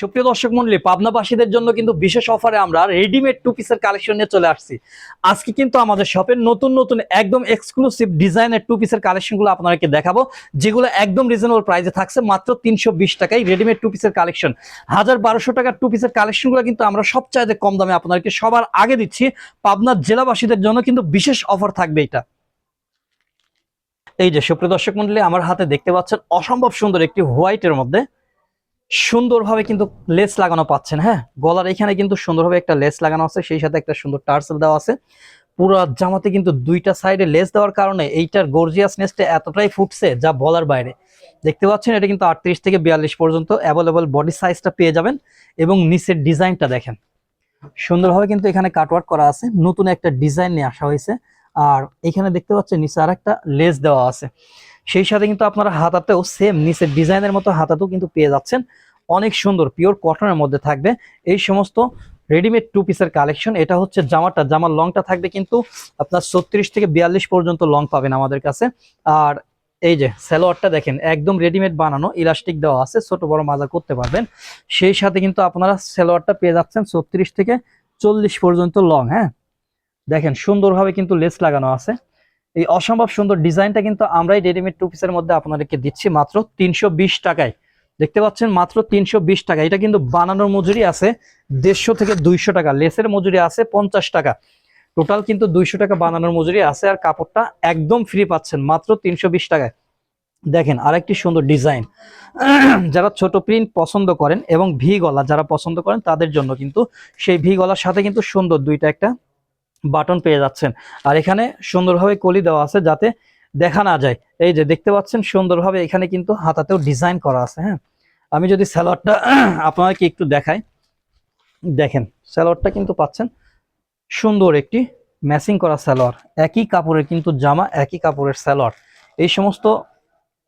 সুপ্রিয় দর্শক মন্ডলী, পাবনাবাসীদের জন্য কিন্তু বিশেষ অফারে আমরা রেডিমেড টু পিসের কালেকশন নিয়ে চলে আসছি। আজকে কিন্তু আমাদের শপের নতুন নতুন, একদম এক্সক্লুসিভ ডিজাইনের টু পিসের কালেকশনগুলো আপনাদেরকে দেখাবো, যেগুলো একদম রিজনেবল প্রাইসে থাকছে, মাত্র তিনশো বিশ টাকায় রেডিমেড টু পিসের কালেকশন হাজার বারোশো টাকার টু পিসের কালেকশনগুলো কিন্তু আমরা সবচাইতে কম দামে আপনাদেরকে সবার আগে দিচ্ছি পাবনার জেলাবাসীদের জন্য কিন্তু বিশেষ অফার থাকবে এটা। এই যে সুপ্রিয় দর্শক মন্ডলী, আমার হাতে দেখতে পাচ্ছেন অসম্ভব সুন্দর একটি হোয়াইটের মধ্যে সুন্দরভাবে কিন্তু লেস লাগানো পাচ্ছেন হ্যাঁ? গলার এখানে কিন্তু সুন্দরভাবে একটা লেস লাগানো আছে, সেই সাথে একটা সুন্দর টার্সেল দেওয়া আছে। পুরো জামাতে কিন্তু দুইটা সাইডে লেস দেওয়ার কারণে এইটার গর্জিয়াসনেসটা এতটাই ফুটছে যা বলার বাইরে। দেখতে পাচ্ছেন, এটা কিন্তু আটত্রিশ থেকে বিয়াল্লিশ পর্যন্ত অ্যাভেলেবল বডি সাইজটা পেয়ে যাবেন এবং নিচের ডিজাইনটা দেখেন। সুন্দরভাবে কিন্তু এখানে কাটওয়ার্ক করা আছে, নতুন একটা ডিজাইন নিয়ে আসা হয়েছে। আর এখানে দেখতে পাচ্ছেন, নিচে আর একটা লেস দেওয়া আছে। সেই সাথে কিন্তু আপনারা হাতাতেও সেম নিচের ডিজাইনের মতো হাতাতেও কিন্তু পেয়ে যাচ্ছেন। অনেক সুন্দর পিওর কটনের মধ্যে থাকবে। এই সমস্ত রেডিমেড টু পিসের কালেকশন এটা হচ্ছে জামাটা। জামার লংটা থাকবে কিন্তু আপনার ছত্রিশ থেকে বিয়াল্লিশ পর্যন্ত লং পাবেন আমাদের কাছে। আর এই যে সালোয়ারটা দেখেন, একদম রেডিমেড বানানো ইলাস্টিক দেওয়া আছে, ছোট বড় মাজা করতে পারবেন। সেই সাথে কিন্তু আপনারা সালোয়ারটা পেয়ে যাচ্ছেন ছত্রিশ থেকে চল্লিশ পর্যন্ত লং হ্যাঁ? দেখেন, সুন্দরভাবে কিন্তু লেস লাগানো আছে। এই অসম্ভব সুন্দর ডিজাইনটা কিন্তু আমরাই রেডিমেড টু পিসের মধ্যে আপনাদেরকে দিচ্ছি মাত্র তিনশো বিশ টাকায়। দেখতে পাচ্ছেন মাত্র তিনশো বিশ টাকা। এটা কিন্তু বানানোর মজুরি আছে দেড়শো থেকে দুইশো টাকা। লেসের মজুরি আছে পঞ্চাশ টাকা। টোটাল কিন্তু দুইশো টাকা বানানোর মজুরি আছে আর কাপড়টা একদম ফ্রি পাচ্ছেন মাত্র তিনশো বিশ টাকায়। দেখেন আরেকটি সুন্দর ডিজাইন। যারা ছোট প্রিন্ট পছন্দ করেন এবং ভি গলা যারা পছন্দ করেন তাদের জন্য কিন্তু সেই ভি গলার সাথে কিন্তু সুন্দর দুইটা একটা বাটন পেয়ে যাচ্ছেন। আর এখানে সুন্দরভাবে কলি দেওয়া আছে যাতে দেখা না যায়। এই যে দেখতে পাচ্ছেন সুন্দরভাবে এখানে কিন্তু হাতাতেও ডিজাইন করা আছে হ্যাঁ? আমি যদি স্যালোয়ারটা আপনাকে একটু দেখাই। দেখেন, স্যালোয়ারটা কিন্তু পাচ্ছেন সুন্দর একটি ম্যাচিং করা স্যালোয়ার। একই কাপড়ের কিন্তু জামা, একই কাপড়ের স্যালোয়ার। এই সমস্ত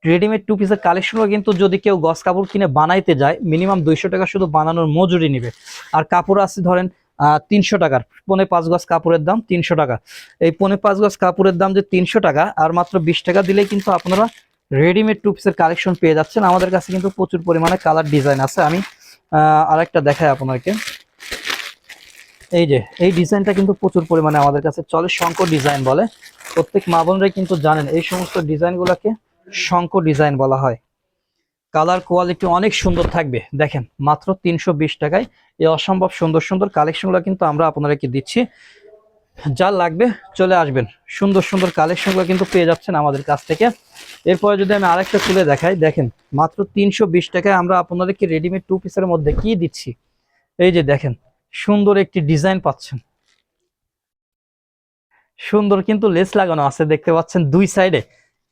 রেডিমেড টু পিসের কালেকশনও কিন্তু যদি কেউ গস কাপড় কিনে বানাইতে যায়, মিনিমাম দুইশো টাকা শুধু বানানোর মজুরি নেবে। আর কাপড় আছে ধরেন তিনশো টাকার। পনে পাঁচ গজ কাপড়ের দাম তিনশো টাকা। এই পনে পাঁচ গজ কাপড়ের দাম যে তিনশো টাকা, আর মাত্র বিশ টাকা দিলেই কিন্তু আপনারা রেডিমেড টুপসের কালেকশন পেয়ে যাচ্ছেন। আমাদের কাছে কিন্তু প্রচুর পরিমাণে কালার ডিজাইন আছে। আমি আরেকটা দেখাই আপনাকে এই যে, এই ডিজাইনটা কিন্তু প্রচুর পরিমাণে আমাদের কাছে চলে, শঙ্কর ডিজাইন বলে। প্রত্যেক মা বোনরাই কিন্তু জানেন, এই সমস্ত ডিজাইনগুলোকে শঙ্কর ডিজাইন বলা হয়। কালার কোয়ালিটি অনেক সুন্দর থাকবে। দেখেন, মাত্র তিনশো বিশ টাকায় এই অসম্ভব সুন্দর সুন্দর কালেকশনগুলো কিন্তু আমরা আপনাদেরকে দিচ্ছি। যা লাগবে চলে আসবেন। সুন্দর সুন্দর কালেকশনগুলো কিন্তু পেয়ে যাচ্ছেন আমাদের কাছ থেকে। এরপরে যদি আমি আরেকটা তুলে দেখাই, দেখেন, মাত্র তিনশো বিশ টাকায় আমরা আপনাদেরকে রেডিমেড টু পিসের মধ্যে কি দিচ্ছি? এই যে দেখেন, সুন্দর একটি ডিজাইন পাচ্ছেন। সুন্দর কিন্তু লেস লাগানো আছে, দেখতে পাচ্ছেন দুই সাইডে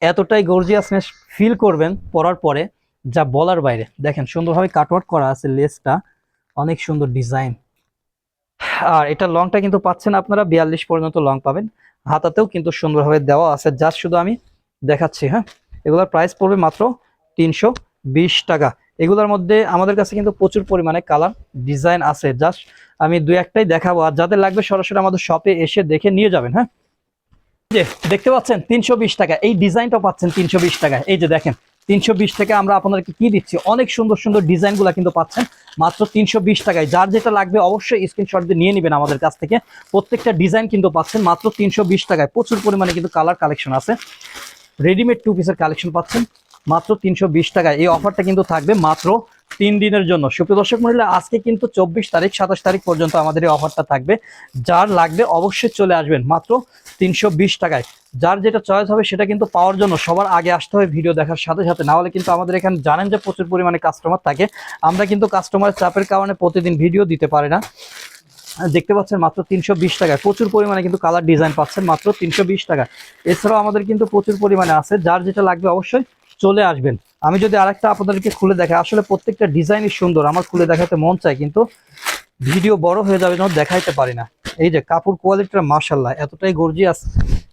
এতটাই গর্জিয়াসনেস ফিল করবেন পরার পরে। যা বলার বাইরে। দেখেন, সুন্দরভাবে কাটওয়ার্ক করা আছে লেসটা। অনেক সুন্দর ডিজাইন আর এটা লংটা কিন্তু পাচ্ছেন আপনারা, বিয়াল্লিশ পর্যন্ত লং পাবেন। হাতাতেও কিন্তু সুন্দরভাবে দেওয়া আছে। জাস্ট শুধু আমি দেখাচ্ছি হ্যাঁ? এগুলোর প্রাইস পড়বে মাত্র তিনশো বিশ টাকা। এগুলোর মধ্যে আমাদের কাছে কিন্তু প্রচুর পরিমাণে কালার ডিজাইন আছে। জাস্ট আমি দুই একটাই দেখাবো। আর যাদের লাগবে সরাসরি আমাদের শপে এসে দেখে নিয়ে যাবেন হ্যাঁ? যে, দেখতে পাচ্ছেন, তিনশো বিশ টাকা। এই ডিজাইনটা পাচ্ছেন তিনশো বিশ টাকা এই যে দেখেন তিনশো বিশ টাকা আমরা আপনাদেরকে কি দিচ্ছি? অনেক সুন্দর সুন্দর ডিজাইনগুলো কিন্তু পাচ্ছেন। মাত্র তিনশো বিশ টাকায়। যার যেটা লাগবে অবশ্যই স্ক্রিনশট দিয়ে নিয়ে নেবেন আমাদের কাছ থেকে। প্রত্যেকটা ডিজাইন কিন্তু পাচ্ছেন মাত্র তিনশো বিশ টাকায়। প্রচুর পরিমাণে কিন্তু কালার কালেকশন আছে। রেডিমেড টু পিসের কালেকশন পাচ্ছেন। মাত্র তিনশো বিশ টাকায়। এই অফারটা কিন্তু থাকবে মাত্র তিন দিনের জন্য। সুপ্রিয় দর্শক মন্ডলী, আজকে কিন্তু চব্বিশ তারিখ, সাতাশ তারিখ পর্যন্ত আমাদের এই অফারটা থাকবে। যার লাগবে অবশ্যই চলে আসবেন, মাত্র তিনশো বিশ টাকায়। যার যেটা চয়েস হবে সেটা কিন্তু পাওয়ার জন্য সবার আগে আসতে হবে ভিডিও দেখার সাথে সাথে। না হলে কিন্তু আমাদের এখানে জানেন যে প্রচুর পরিমাণে কাস্টমার থাকে। আমরা কিন্তু কাস্টমারের চাপের কারণে প্রতিদিন ভিডিও দিতে পারি না। দেখতে পাচ্ছেন মাত্র তিনশো বিশ টাকায়। প্রচুর পরিমাণে কিন্তু কালার ডিজাইন পাচ্ছেন মাত্র তিনশো বিশ টাকা এছাড়াও আমাদের কিন্তু প্রচুর পরিমাণে আছে। যার যেটা লাগবে অবশ্যই চলে আসবেন। আমি যদি আরেকটা আপনাদেরকে খুলে দেখাই, আসলে প্রত্যেকটা ডিজাইনই সুন্দর, আমার খুলে দেখাতে মন চায়, কিন্তু ভিডিও বড় হয়ে যাবে যেন দেখাইতে পারি না। এই যে, কাপড় কোয়ালিটিটা মার্শাল্লাহ এতটাই গর্জিয়াস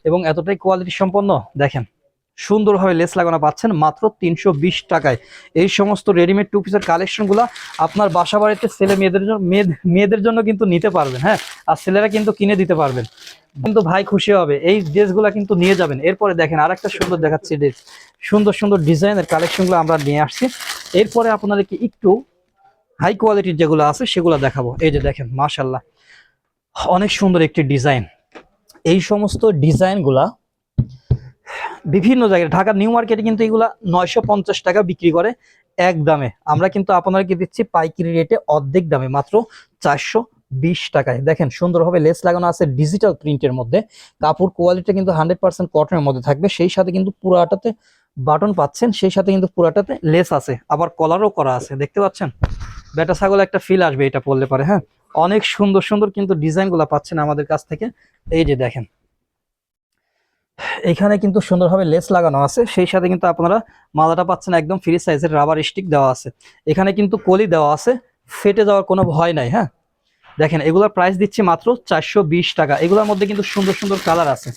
এবং এতটাই কোয়ালিটি সম্পন্ন, দেখেন। সুন্দরভাবে লেস লাগানো পাচ্ছেন মাত্র তিনশো বিশ টাকায়। এই সমস্ত রেডিমেড টু পিসের কালেকশনগুলো আপনার বাসা বাড়িতে ছেলে মেয়েদের জন্য মেয়ে- মেয়েদের জন্য কিন্তু নিতে পারবেন হ্যাঁ? আর ছেলেরা কিন্তু কিনে দিতে পারবেন। কিন্তু ভাই খুশি হবে, এই ড্রেসগুলো কিন্তু নিয়ে যাবেন। এরপরে দেখেন আরেকটা সুন্দর দেখাচ্ছি ড্রেস সুন্দর সুন্দর ডিজাইনের কালেকশনগুলো আমরা নিয়ে আসছি। এরপরে আপনাদেরকে একটু হাই কোয়ালিটির যেগুলো আছে, সেগুলো দেখাবো। এই যে দেখেন মাশাল্লাহ অনেক সুন্দর একটি ডিজাইন এই সমস্ত ডিজাইনগুলা বিভিন্ন জায়গায় ঢাকা নিউ মার্কেটে কিন্তু এগুলা নয়শো পঞ্চাশ টাকা বিক্রি করে এক দামে। আমরা কিন্তু আপনাদেরকে দিচ্ছি পাইকারি রেটে অর্ধেক দামে, মাত্র চারশো বিশ টাকায়। দেখেন, সুন্দরভাবে লেস লাগানো আছে ডিজিটাল প্রিন্টের মধ্যে। কাপড় কোয়ালিটি কিন্তু হান্ড্রেড পার্সেন্ট কটনের মধ্যে থাকবে। সেই সাথে কিন্তু পুরাটাতে বাটন পাচ্ছেন, সেই সাথে কিন্তু পুরাটাতে লেস আছে। আবার কলারও করা আছে, দেখতে পাচ্ছেন? বেটা ছাগল একটা ফিল আসবে এটা পরলে পারে হ্যাঁ? অনেক সুন্দর সুন্দর কিন্তু ডিজাইনগুলো পাচ্ছেন আমাদের কাছ থেকে। এই যে দেখেন এখানে কিন্তু সুন্দরভাবে লেস লাগানো আছে। সেই সাথে কিন্তু আপনারা মালাটা পাচ্ছেন একদম ফ্রি সাইজের রাবার স্টিক দেওয়া আছে। এখানে কিন্তু কলি দেওয়া আছে। ফেটে যাওয়ার কোনো ভয় নাই হ্যাঁ? দেখেন, এগুলোর প্রাইস দিচ্ছি মাত্র চারশো বিশ টাকা। এগুলোর মধ্যে কিন্তু সুন্দর সুন্দর কালার আছে।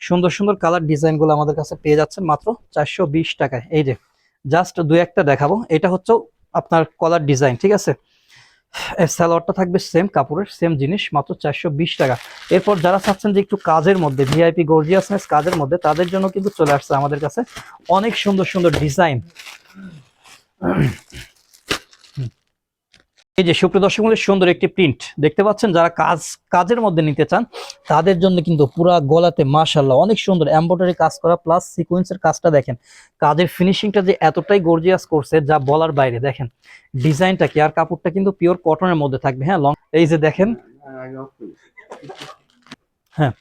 সুন্দর সুন্দর কালার ডিজাইনগুলো আমাদের কাছে পেয়ে যাচ্ছেন মাত্র চারশো বিশ টাকায়। এই যে জাস্ট দু একটা দেখাবো। এটা হচ্ছে আপনার কলার ডিজাইন ঠিক আছে? স্যালোয়ারটা থাকবে সেম কাপড়ের সেম জিনিস, মাত্র চারশো বিশ টাকা। এরপর যারা চাচ্ছেন যে একটু কাজের মধ্যে ভিআইপি গর্জিয়াসনেস কাজের মধ্যে, তাদের জন্য কিন্তু চলে আসছে আমাদের কাছে অনেক সুন্দর সুন্দর ডিজাইন এই যে সুপ্রিয় দর্শক সুন্দর একটি প্রিন্ট দেখতে পাচ্ছেন, যারা কাজ, কাজের মধ্যে নিতে চান, তাদের জন্য কিন্তু পুরা গলাতে মাশাল্লাহ অনেক সুন্দর এম্ব্রয়ডারি কাজ করা প্লাস সিকোয়েন্সের কাজটা দেখেন। কাজের ফিনিশিংটা যে এতটাই গর্জিয়াস করছে, যা বলার বাইরে, দেখেন। ডিজাইনটা কি? আর কাপড়টা কিন্তু পিওর কটনের মধ্যে থাকবে হ্যাঁ লং এই যে দেখেন। হ্যাঁ।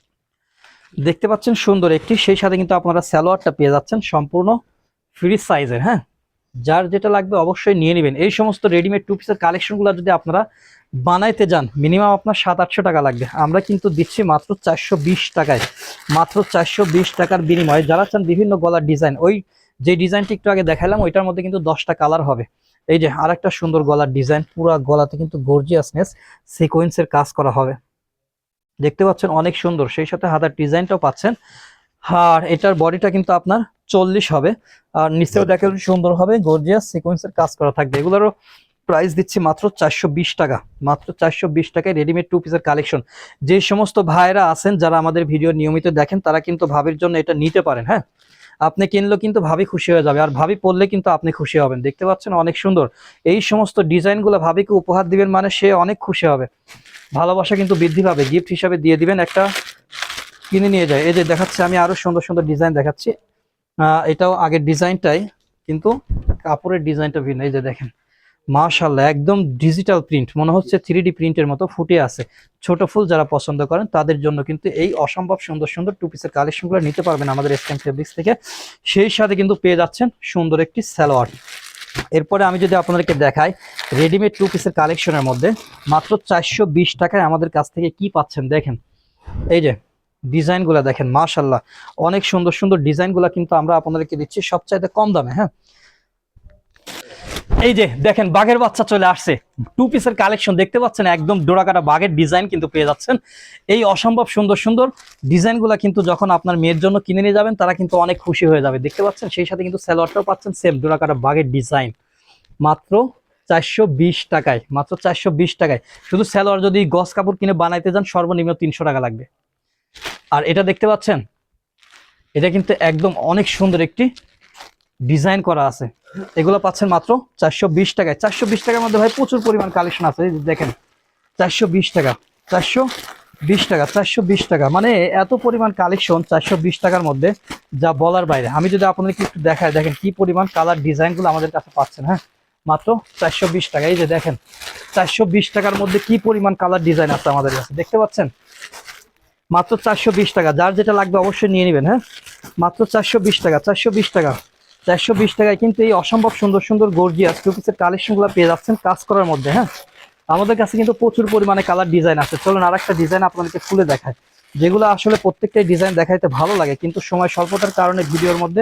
দেখতে পাচ্ছেন সুন্দর একটি, সেই সাথে কিন্তু আপনারা সালোয়ারটা পেয়ে যাচ্ছেন, সম্পূর্ণ ফ্রি সাইজের হ্যাঁ। যার যেটা লাগবে অবশ্যই নিয়ে নেবেন। এই সমস্ত রেডিমেড টু পিসের কালেকশনগুলো যদি আপনারা বানাইতে যান মিনিমাম আপনার সাত আটশো টাকা লাগবে। আমরা কিন্তু দিচ্ছি মাত্র চারশো বিশ টাকায়। মাত্র চারশো বিশ টাকার বিনিময়ে যারা চান বিভিন্ন গলার ডিজাইন ওই যে ডিজাইনটি একটু আগে দেখালাম, ওইটার মধ্যে কিন্তু দশটা কালার হবে। এই যে আর একটা সুন্দর গলার ডিজাইন পুরো গলাতে কিন্তু গর্জিয়াসনেস সিকোয়েন্সের কাজ করা হবে। দেখতে পাচ্ছেন অনেক সুন্দর, সেই সাথে হাতার ডিজাইনটাও পাচ্ছেন। আর এটার বডিটা কিন্তু আপনার চল্লিশ হবে। আর নিচেও দেখেন সুন্দর হবে গর্জিয়াস সিকোয়েন্সের কাজ করা থাকবে। এগুলোরও প্রাইস দিচ্ছি মাত্র চারশো বিশ টাকা। মাত্র চারশো বিশ টাকায় রেডিমেড টু পিসের কালেকশন যে সমস্ত ভাইরা আছেন যারা আমাদের ভিডিও নিয়মিত দেখেন তারা কিন্তু ভাবির জন্য এটা নিতে পারেন হ্যাঁ? আপনি কিনলেও কিন্তু ভাবি খুশি হয়ে যাবে আর ভাবি পড়লে কিন্তু আপনি খুশি হবেন। দেখতে পাচ্ছেন অনেক সুন্দর। এই সমস্ত ডিজাইনগুলো ভাবিকে উপহার দিবেন মানে সে অনেক খুশি হবে। ভালোবাসা কিন্তু বৃদ্ধি পাবে। গিফট হিসাবে দিয়ে দিবেন একটা। কিনে নিয়ে যায়। এই যে দেখাচ্ছে আমি আরও সুন্দর সুন্দর ডিজাইন দেখাচ্ছি। এটাও আগের ডিজাইনটাই, কিন্তু কাপড়ের ডিজাইনটা ভিন্ন। এই যে দেখেন মাশাল্লাহ একদম ডিজিটাল প্রিন্ট মনে হচ্ছে থ্রি ডি প্রিন্টের মতো ফুটে আছে। ছোট ফুল যারা পছন্দ করেন, তাদের জন্য কিন্তু এই অসম্ভব সুন্দর সুন্দর টু পিসের কালেকশনগুলো নিতে পারবেন আমাদের এসএম ফেব্রিক্স থেকে। সেই সাথে কিন্তু পেয়ে যাচ্ছেন সুন্দর একটি সালোয়ার। এরপরে আমি যদি আপনাদেরকে দেখাই রেডিমেড টু পিসের কালেকশনের মধ্যে, মাত্র চারশো বিশ টাকায় আমাদের কাছ থেকে কি পাচ্ছেন, দেখেন। এই যে ডিজাইনগুলো দেখেন মাশাল্লাহ অনেক সুন্দর সুন্দর ডিজাইনগুলো কিন্তু আমরা আপনাদেরকে দিচ্ছি সবচাইতে কম দামে হ্যাঁ? এই যে দেখেন, বাঘের বাচ্চা চলে আসছে। টু পিসের কালেকশন দেখতে পাচ্ছেন, একদম ডোরাকাটা বাঘের ডিজাইন কিন্তু পেয়ে যাচ্ছেন। এই অসম্ভব সুন্দর সুন্দর ডিজাইনগুলো কিন্তু যখন আপনার মেয়ের জন্য কিনে নিয়ে যাবেন, তারা কিন্তু অনেক খুশি হয়ে যাবে। দেখতে পাচ্ছেন, সেই সাথে কিন্তু স্যালোয়ারটাও পাচ্ছেন সেম ডোরাকাটা বাঘের ডিজাইন মাত্র চারশো বিশ টাকায়, মাত্র চারশো বিশ টাকায়। শুধু স্যালোয়ার যদি গস কাপড় কিনে বানাইতে যান, সর্বনিম্ন তিনশো টাকা লাগবে। আর এটা দেখতে পাচ্ছেন? এটা কিন্তু একদম অনেক সুন্দর একটি ডিজাইন করা আছে। এগুলো পাচ্ছেন মাত্র চারশো বিশ টাকায়। চারশো বিশ টাকার মধ্যে ভাই প্রচুর পরিমাণ কালেকশন আছে দেখেন। চারশো বিশ টাকা, চারশো বিশ টাকা, চারশো বিশ টাকা। মানে এত পরিমাণ কালেকশন চারশো বিশ টাকার মধ্যে, যা বলার বাইরে। আমি যদি আপনাদেরকে একটু দেখায় দেখেন কি পরিমাণ কালার ডিজাইনগুলো আমাদের কাছে পাচ্ছেন হ্যাঁ? মাত্র চারশো বিশ টাকা। এই যে দেখেন, চারশো বিশ টাকার মধ্যে কি পরিমাণ কালার ডিজাইন আছে আমাদের কাছে। দেখতে পাচ্ছেন? মাত্র চারশো বিশ টাকা। যার যেটা লাগবে অবশ্যই নিয়ে নেবেন হ্যাঁ? মাত্র চারশো বিশ টাকা, চারশো বিশ টাকা। চারশো বিশ টাকায় কিন্তু এই অসম্ভব সুন্দর সুন্দর গর্জিয়াস টু পিসের কালেকশনগুলো পেয়ে যাচ্ছেন কাজ করার মধ্যে হ্যাঁ? আমাদের কাছে কিন্তু প্রচুর পরিমাণে কালার ডিজাইন আছে। চলুন আর একটা ডিজাইন আপনাদেরকে খুলে দেখায় যেগুলো আসলে প্রত্যেকটাই ডিজাইন দেখাইতে ভালো লাগে, কিন্তু সময় স্বল্পতার কারণে ভিডিওর মধ্যে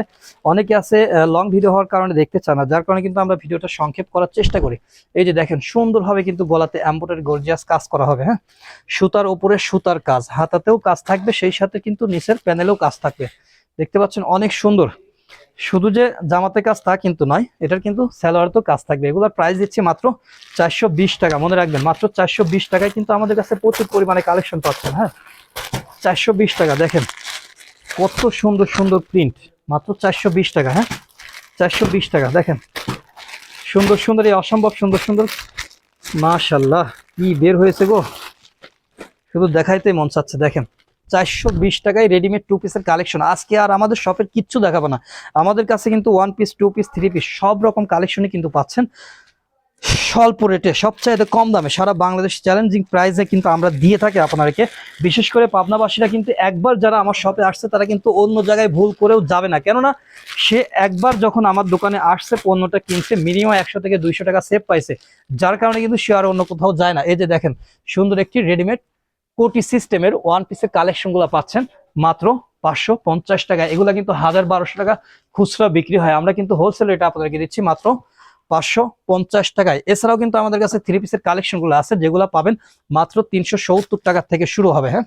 অনেকে আছে লং ভিডিও হওয়ার কারণে দেখতে চায় না, যার কারণে কিন্তু আমরা ভিডিওটা সংক্ষেপ করার চেষ্টা করি। এই যে দেখেন, সুন্দরভাবে কিন্তু গলাতে অ্যাম্বোটারি গর্জিয়াস কাজ করা হবে হ্যাঁ? সুতার উপরে সুতার কাজ, হাতাতেও কাজ থাকবে, সেই সাথে কিন্তু নিচের প্যানেলেও কাজ থাকবে। দেখতে পাচ্ছেন অনেক সুন্দর। শুধু যে জামাতে কাজ তা কিন্তু নয়, এটার কিন্তু স্যালোয়ার তো কাজ থাকবে। এগুলোর প্রাইস দিচ্ছি মাত্র চারশো বিশ টাকা, মনে রাখবেন, মাত্র চারশো বিশ টাকায় কিন্তু আমাদের কাছে প্রচুর পরিমাণে কালেকশন পাচ্ছেন হ্যাঁ? চারশো বিশ টাকা, দেখেন, কত সুন্দর সুন্দর প্রিন্ট মাত্র চারশো বিশ টাকা হ্যাঁ? চারশো বিশ টাকা, দেখেন, সুন্দর সুন্দর, এই অসম্ভব সুন্দর সুন্দর মাশাল্লাহ কি বের হয়েছে গো? শুধু দেখাইতে মন চাচ্ছে, দেখেন। চারশো বিশ টাকায় রেডিমেড টু পিসের কালেকশন আজকে আর আমাদের শপের কিচ্ছু দেখাবো না। আমাদের কাছে কিন্তু one piece two piece three piece সব রকম কালেকশনই কিন্তু পাচ্ছেন। স্বল্প রেটে সবচাইতে কম দামে। সারা বাংলাদেশ চ্যালেঞ্জিং প্রাইসে কিন্তু আমরা দিয়ে থাকি আপনাদেরকে। বিশেষ করে পাবনাবাসীরা কিন্তু একবার যারা আমার শপে আসছে, তারা কিন্তু অন্য জায়গায় ভুল করেও যাবে না। কেননা, সে একবার যখন আমার দোকানে আসছে, পণ্যটা কিনছে মিনিমাম একশো থেকে দুইশো টাকা সেভ পাইছে। যার কারণে কিন্তু সে আর অন্য কোথাও যায় না। এই যে দেখেন, সুন্দর একটি রেডিমেড কোটি সিস্টেমের ওয়ান পিসের কালেকশনগুলো পাচ্ছেন। মাত্র পাঁচশো পঞ্চাশ টাকা। এগুলো কিন্তু হাজার বারোশো টাকা খুচরা বিক্রি হয়। আমরা কিন্তু হোলসেল রেটে আপনাদেরকে দিচ্ছি মাত্র পাঁচশো পঞ্চাশ টাকায়। এছাড়াও কিন্তু আমাদের কাছে থ্রি পিসের কালেকশনগুলো আছে, যেগুলো পাবেন মাত্র তিনশো সত্তর টাকা থেকে শুরু হবে হ্যাঁ?